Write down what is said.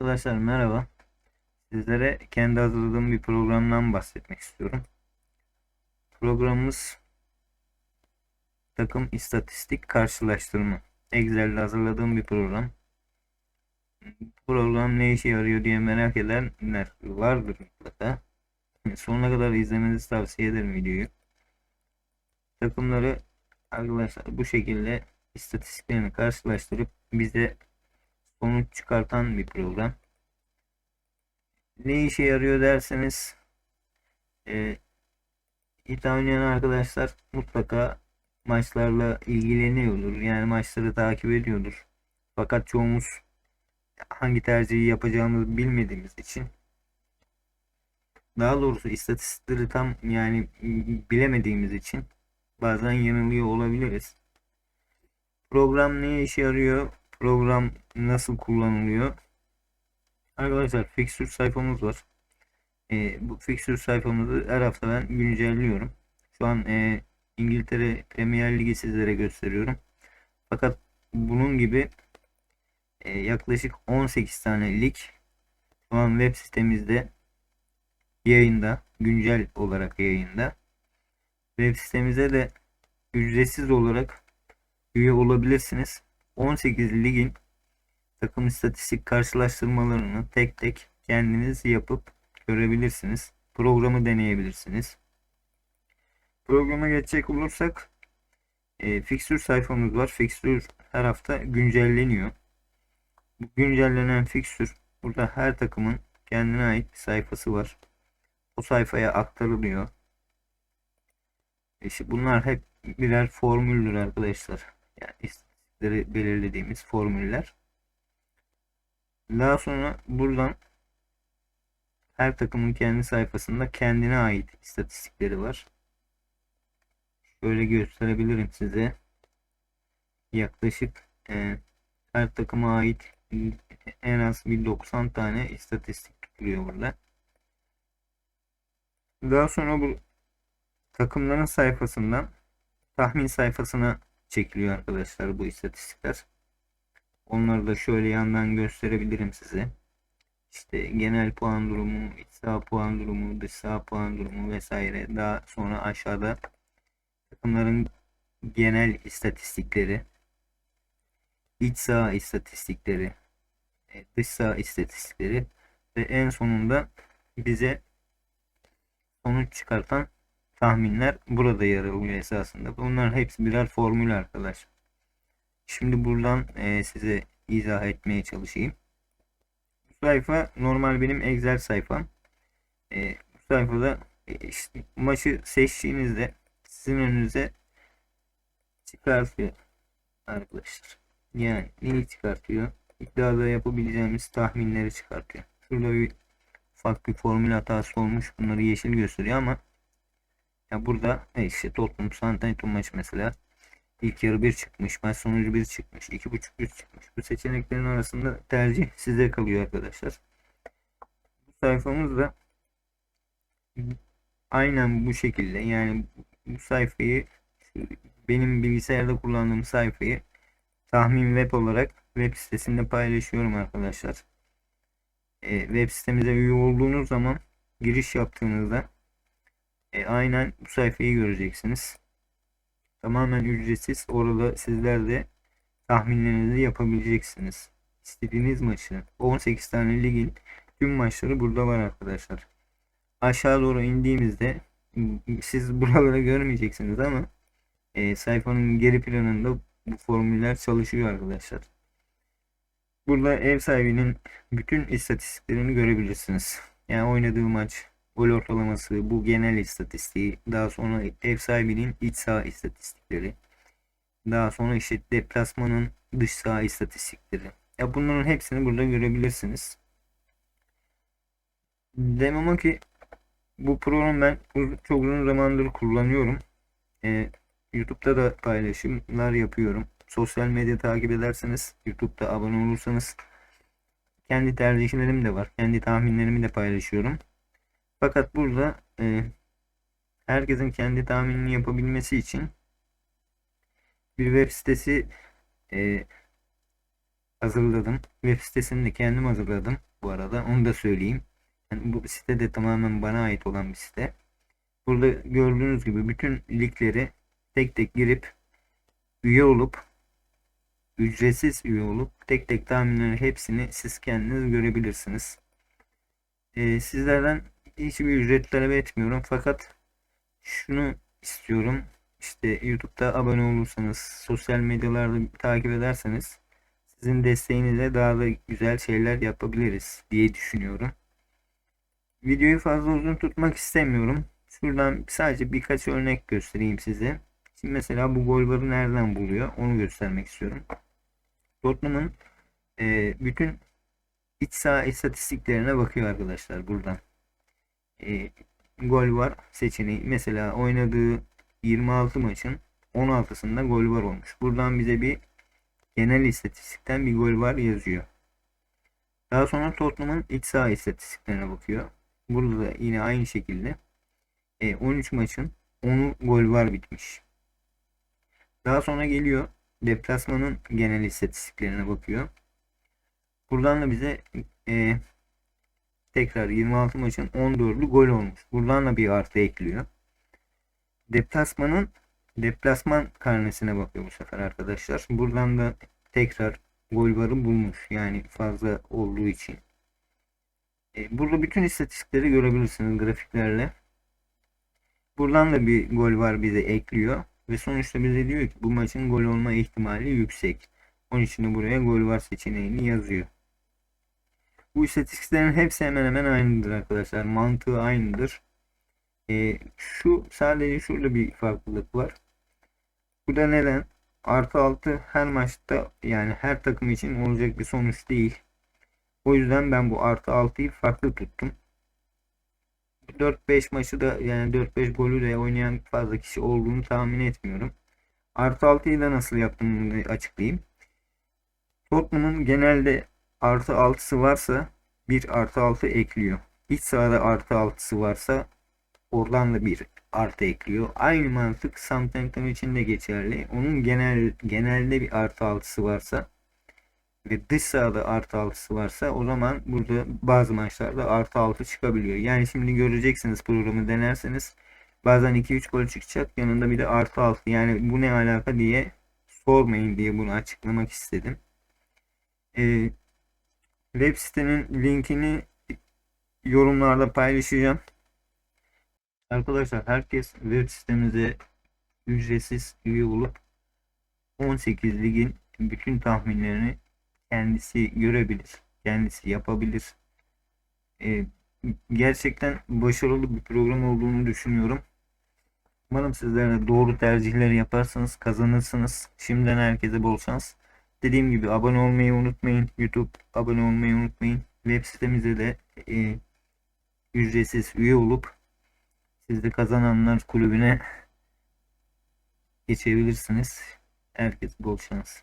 Arkadaşlar merhaba. Sizlere kendi hazırladığım bir programdan bahsetmek istiyorum. Programımız takım istatistik karşılaştırma. Excel'de hazırladığım bir program. Program ne işe yarıyor diye merak edenler vardır mutlaka. Sonuna kadar izlemenizi tavsiye ederim videoyu. Takımları arkadaşlar bu şekilde istatistiklerini karşılaştırıp bize sonuç çıkartan bir program. Ne işe yarıyor derseniz e, İTA oynayan arkadaşlar mutlaka maçlarla ilgileniyordur. Yani maçları takip ediyordur. Fakat çoğumuz hangi tercihi yapacağımızı bilmediğimiz için daha doğrusu istatistikleri tam yani bilemediğimiz için bazen yanılıyor olabiliriz. Program ne işe yarıyor? Program nasıl kullanılıyor? Arkadaşlar fixture sayfamız var. E, bu fixture sayfamızı her hafta ben güncelliyorum. Şu an e, İngiltere Premier Ligi sizlere gösteriyorum. Fakat bunun gibi e, yaklaşık 18 tane lig şu an web sitemizde yayında, güncel olarak yayında. Web sitemize de ücretsiz olarak üye olabilirsiniz. 18 ligin takım istatistik karşılaştırmalarını tek tek kendiniz yapıp görebilirsiniz. Programı deneyebilirsiniz. Programa geçecek olursak e, fixture sayfamız var. Fixture her hafta güncelleniyor. Bu güncellenen fixture burada her takımın kendine ait bir sayfası var. O sayfaya aktarılıyor. İşte bunlar hep birer formüldür arkadaşlar. Yani belirlediğimiz formüller. Daha sonra buradan her takımın kendi sayfasında kendine ait istatistikleri var. Şöyle gösterebilirim size. Yaklaşık e, her takıma ait en az bir 90 tane istatistik tutuluyor burada. Daha sonra bu takımların sayfasından tahmin sayfasına çekiliyor arkadaşlar bu istatistikler. Onları da şöyle yandan gösterebilirim size. İşte genel puan durumu, iç saha puan durumu, dış saha puan durumu vesaire. Daha sonra aşağıda takımların genel istatistikleri, iç saha istatistikleri, e, dış saha istatistikleri ve en sonunda bize sonuç çıkartan tahminler burada yer alıyor esasında. Bunların hepsi birer formül arkadaşlar. Şimdi buradan e, size izah etmeye çalışayım. Bu sayfa normal benim Excel sayfam. E, bu sayfada e, işte maçı seçtiğinizde sizin önünüze çıkartıyor arkadaşlar. Yani neyi çıkartıyor? İddiada yapabileceğimiz tahminleri çıkartıyor. Şurada bir ufak bir formül hatası olmuş. Bunları yeşil gösteriyor ama ya burada e, işte Tottenham Southampton maçı mesela İlk yarı 1 çıkmış. Maç sonucu 1 çıkmış. 2.5 1 çıkmış. Bu seçeneklerin arasında tercih size kalıyor arkadaşlar. Bu sayfamızda aynen bu şekilde yani bu sayfayı benim bilgisayarda kullandığım sayfayı tahmin web olarak web sitesinde paylaşıyorum arkadaşlar. E, web sitemize üye olduğunuz zaman giriş yaptığınızda e, aynen bu sayfayı göreceksiniz. Tamamen ücretsiz. Orada sizler de tahminlerinizi yapabileceksiniz. İstediğiniz maçı. 18 tane ligin tüm maçları burada var arkadaşlar. Aşağı doğru indiğimizde siz buraları görmeyeceksiniz ama e, sayfanın geri planında bu formüller çalışıyor arkadaşlar. Burada ev sahibinin bütün istatistiklerini görebilirsiniz. Yani oynadığı maç, gol ortalaması, bu genel istatistiği, daha sonra ev sahibinin iç saha istatistikleri, daha sonra işte deplasmanın dış saha istatistikleri. Ya bunların hepsini burada görebilirsiniz. Demem ki bu programı ben çok uzun zamandır kullanıyorum. Ee, YouTube'da da paylaşımlar yapıyorum. Sosyal medya takip ederseniz, YouTube'da abone olursanız kendi tercihlerim de var. Kendi tahminlerimi de paylaşıyorum. Fakat burada e, herkesin kendi tahminini yapabilmesi için bir web sitesi e, hazırladım. Web sitesini de kendim hazırladım bu arada. Onu da söyleyeyim. Yani bu site de tamamen bana ait olan bir site. Burada gördüğünüz gibi bütün linkleri tek tek girip üye olup ücretsiz üye olup tek tek tahminlerin hepsini siz kendiniz görebilirsiniz. Ee, sizlerden hiçbir ücret talep etmiyorum fakat şunu istiyorum. İşte YouTube'da abone olursanız, sosyal medyalarda takip ederseniz sizin desteğinizle daha da güzel şeyler yapabiliriz diye düşünüyorum. Videoyu fazla uzun tutmak istemiyorum. Şuradan sadece birkaç örnek göstereyim size. Şimdi mesela bu golvarı nereden buluyor onu göstermek istiyorum. Tottenham'ın e, bütün iç saha istatistiklerine bakıyor arkadaşlar buradan. E, gol var seçeneği. Mesela oynadığı 26 maçın 16'sında gol var olmuş. Buradan bize bir genel istatistikten bir gol var yazıyor. Daha sonra Tottenham'ın iç saha istatistiklerine bakıyor. Burada da yine aynı şekilde e, 13 maçın 10'u gol var bitmiş. Daha sonra geliyor deplasmanın genel istatistiklerine bakıyor. Buradan da bize e, tekrar 26 maçın 14'ü gol olmuş. Buradan da bir artı ekliyor. Deplasmanın deplasman karnesine bakıyor bu sefer arkadaşlar. Buradan da tekrar gol varı bulmuş. Yani fazla olduğu için. E, burada bütün istatistikleri görebilirsiniz grafiklerle. Buradan da bir gol var bize ekliyor. Ve sonuçta bize diyor ki bu maçın gol olma ihtimali yüksek. Onun için de buraya gol var seçeneğini yazıyor. Bu istatistiklerin hepsi hemen hemen aynıdır arkadaşlar. Mantığı aynıdır. E, şu sadece şurada bir farklılık var. Bu da neden? Artı 6 her maçta yani her takım için olacak bir sonuç değil. O yüzden ben bu artı 6'yı farklı tuttum. 4-5 maçı da yani 4-5 golü de oynayan fazla kişi olduğunu tahmin etmiyorum. Artı 6'yı da nasıl yaptığımı açıklayayım. Tottenham'ın genelde artı 6'sı varsa 1 artı 6 ekliyor. İç sahada artı 6'sı varsa oradan da bir artı ekliyor. Aynı mantık Southampton için de geçerli. Onun genel genelde bir artı 6'sı varsa ve dış sahada artı 6'sı varsa o zaman burada bazı maçlarda artı 6 çıkabiliyor. Yani şimdi göreceksiniz programı denerseniz bazen 2-3 gol çıkacak yanında bir de artı 6 yani bu ne alaka diye sormayın diye bunu açıklamak istedim. Ee, web sitenin linkini yorumlarda paylaşacağım. Arkadaşlar herkes web sitemize ücretsiz üye olup 18 ligin bütün tahminlerini kendisi görebilir. Kendisi yapabilir. Ee, gerçekten başarılı bir program olduğunu düşünüyorum. Umarım sizler de doğru tercihler yaparsanız kazanırsınız. Şimdiden herkese bol şans. Dediğim gibi abone olmayı unutmayın. YouTube abone olmayı unutmayın. Web sitemize de e, ücretsiz üye olup siz de kazananlar kulübüne geçebilirsiniz. Herkes bol şans.